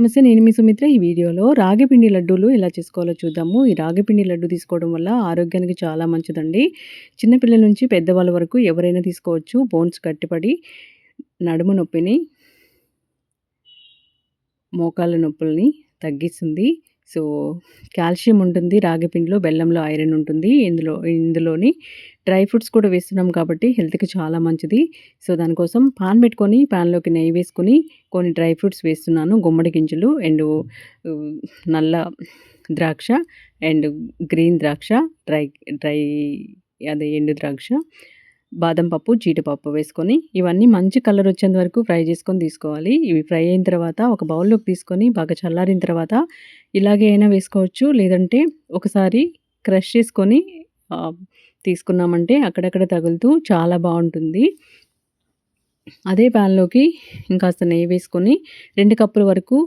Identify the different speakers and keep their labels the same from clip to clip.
Speaker 1: నమస్తే నేను మీ సుమిత్ర. ఈ వీడియోలో రాగిపిండి లడ్డూలు ఎలా చేసుకోవాలో చూద్దాము. ఈ రాగిపిండి లడ్డు తీసుకోవడం వల్ల ఆరోగ్యానికి చాలా మంచిదండి. చిన్నపిల్లల నుంచి పెద్దవాళ్ళ వరకు ఎవరైనా తీసుకోవచ్చు. బోన్స్ కట్టిపడి నడుము నొప్పిని మోకాళ్ళ నొప్పుల్ని తగ్గిస్తుంది. సో కాల్షియం ఉంటుంది రాగిపిండిలో బెల్లంలో ఐరన్ ఉంటుంది ఇందులో ఇందులోని డ్రై ఫ్రూట్స్ కూడా వేస్తున్నాం కాబట్టి హెల్త్కి చాలా మంచిది. సో దానికోసం పాన్ పెట్టుకొని పాన్లోకి నెయ్యి వేసుకొని కొన్ని డ్రై ఫ్రూట్స్ వేస్తున్నాను. గుమ్మడి గింజలు అండ్ నల్ల ద్రాక్ష అండ్ గ్రీన్ ద్రాక్ష డ్రై డ్రై అదే ఎండు ద్రాక్ష. బాదం పప్పు జీడిపప్పు వేసుకొని ఇవన్నీ మంచి కలర్ వచ్చేంత వరకు ఫ్రై చేసుకొని తీసుకోవాలి. ఇవి ఫ్రై అయిన తర్వాత ఒక బౌల్లోకి తీసుకొని బాగా చల్లారిన తర్వాత ఇలాగే అయినా వేసుకోవచ్చు. లేదంటే ఒకసారి క్రష్ చేసుకొని తీసుకున్నామంటే అక్కడక్కడ తగులుతూ చాలా బాగుంటుంది. అదే ప్యాన్లోకి ఇంకాస్త నెయ్యి వేసుకొని రెండు కప్పుల వరకు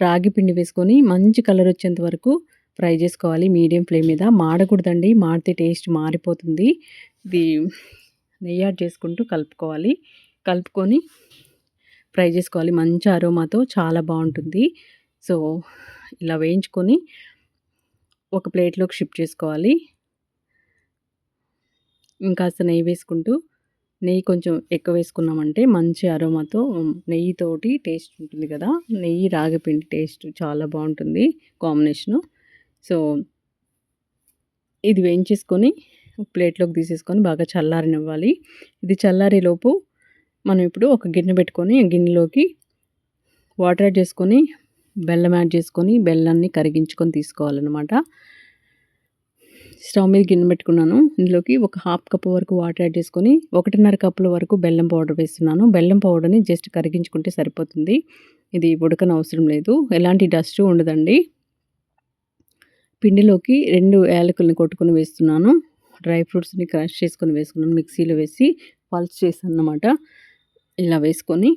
Speaker 1: రాగి పిండి వేసుకొని మంచి కలర్ వచ్చేంత వరకు ఫ్రై చేసుకోవాలి. మీడియం ఫ్లేమ్ మీద మాడకూడదండి. మాడితే టేస్ట్ మారిపోతుంది. ఇది నెయ్యి యాడ్ చేసుకుంటూ కలుపుకోవాలి. కలుపుకొని ఫ్రై చేసుకోవాలి. మంచి అరోమాతో చాలా బాగుంటుంది. సో ఇలా వేయించుకొని ఒక ప్లేట్లోకి షిఫ్ట్ చేసుకోవాలి. ఇంకాస్త నెయ్యి వేసుకుంటూ నెయ్యి కొంచెం ఎక్కువ వేసుకున్నామంటే మంచి అరోమాతో నెయ్యితోటి టేస్ట్ ఉంటుంది కదా. నెయ్యి రాగిపిండి టేస్ట్ చాలా బాగుంటుంది కాంబినేషను. సో ఇది వేయించేసుకొని ప్లేట్లోకి తీసేసుకొని బాగా చల్లారనివ్వాలి. ఇది చల్లారేలోపు మనం ఇప్పుడు ఒక గిన్నె పెట్టుకొని గిన్నెలోకి వాటర్ యాడ్ చేసుకొని బెల్లం యాడ్ చేసుకొని బెల్లాన్ని కరిగించుకొని తీసుకోవాలన్నమాట. స్టవ్ మీద గిన్నె పెట్టుకున్నాను. ఇందులోకి ఒక హాఫ్ కప్ వరకు వాటర్ యాడ్ చేసుకొని ఒకటిన్నర కప్పుల వరకు బెల్లం పౌడర్ వేస్తున్నాను. బెల్లం పౌడర్ని జస్ట్ కరిగించుకుంటే సరిపోతుంది. ఇది ఉడకన అవసరం లేదు. ఎలాంటి డస్ట్ ఉండదండి. పిండిలోకి రెండు యాలకుల్ని కొట్టుకొని వేస్తున్నాను. డ్రై ఫ్రూట్స్ని క్రష్ చేసుకొని వేసుకున్నాను. మిక్సీలో వేసి పల్స్ చేశాను అన్నమాట ఇలా వేసుకొని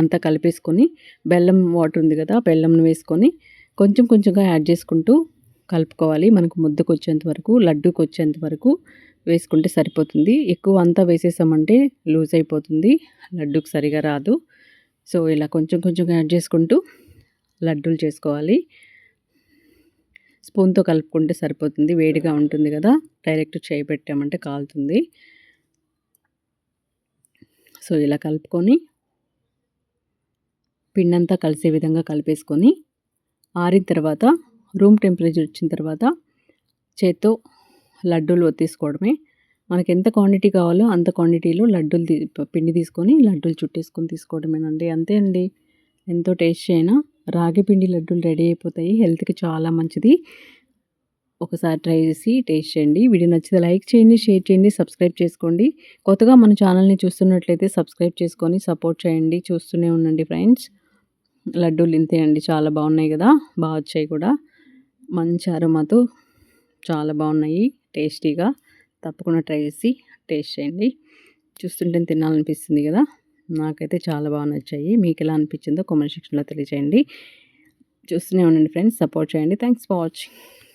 Speaker 1: అంతా కలిపేసుకొని బెల్లం వాటర్ ఉంది కదా బెల్లంను వేసుకొని కొంచెం కొంచెంగా యాడ్ చేసుకుంటూ కలుపుకోవాలి. మనకు ముద్దకు వచ్చేంత వరకు లడ్డూకి వచ్చేంత వరకు వేసుకుంటే సరిపోతుంది. ఎక్కువ అంతా వేసేసామంటే లూజ్ అయిపోతుంది. లడ్డూకి సరిగా రాదు. సో ఇలా కొంచెం కొంచెం యాడ్ చేసుకుంటూ లడ్డూలు చేసుకోవాలి. స్పూన్తో కలుపుకుంటే సరిపోతుంది. వేడిగా ఉంటుంది కదా డైరెక్ట్ చేయి పెట్టామంటే కాలుతుంది. సో ఇలా కలుపుకొని పిండంతా కలిసే విధంగా కలిపేసుకొని ఆరిన తర్వాత రూమ్ టెంపరేచర్ వచ్చిన తర్వాత చేత్తో లడ్డూలు ఒత్తేసుకోవడమే. మనకి ఎంత క్వాంటిటీ కావాలో అంత క్వాంటిటీలో లడ్డూలు పిండి తీసుకొని లడ్డూలు చుట్టేసుకొని తీసుకోవడమేనండి. అంతే అండి. ఎంతో టేస్టీ అయినా రాగి పిండి లడ్డూలు రెడీ అయిపోతాయి. హెల్త్కి చాలా మంచిది. ఒకసారి ట్రై చేసి టేస్ట్ చేయండి. వీడియో నచ్చితే లైక్ చేయండి షేర్ చేయండి సబ్స్క్రైబ్ చేసుకోండి. కొత్తగా మన ఛానల్ని చూస్తున్నట్లయితే సబ్స్క్రైబ్ చేసుకొని సపోర్ట్ చేయండి. చూస్తూనే ఉండండి ఫ్రెండ్స్. లడ్డూలు ఇంతే అండి చాలా బాగున్నాయి కదా. బాగా వచ్చాయి కూడా. మంచి అరుమతో చాలా బాగున్నాయి. టేస్టీగా తప్పకుండా ట్రై చేసి టేస్ట్ చేయండి. చూస్తుంటే తినాలనిపిస్తుంది కదా. నాకైతే చాలా బాగా నచ్చాయి. మీకు ఎలా అనిపించిందో కామెంట్ సెక్షన్లో తెలియజేయండి చూస్తూనే ఉండండి ఫ్రెండ్స్. సపోర్ట్ చేయండి. Thanks for watching.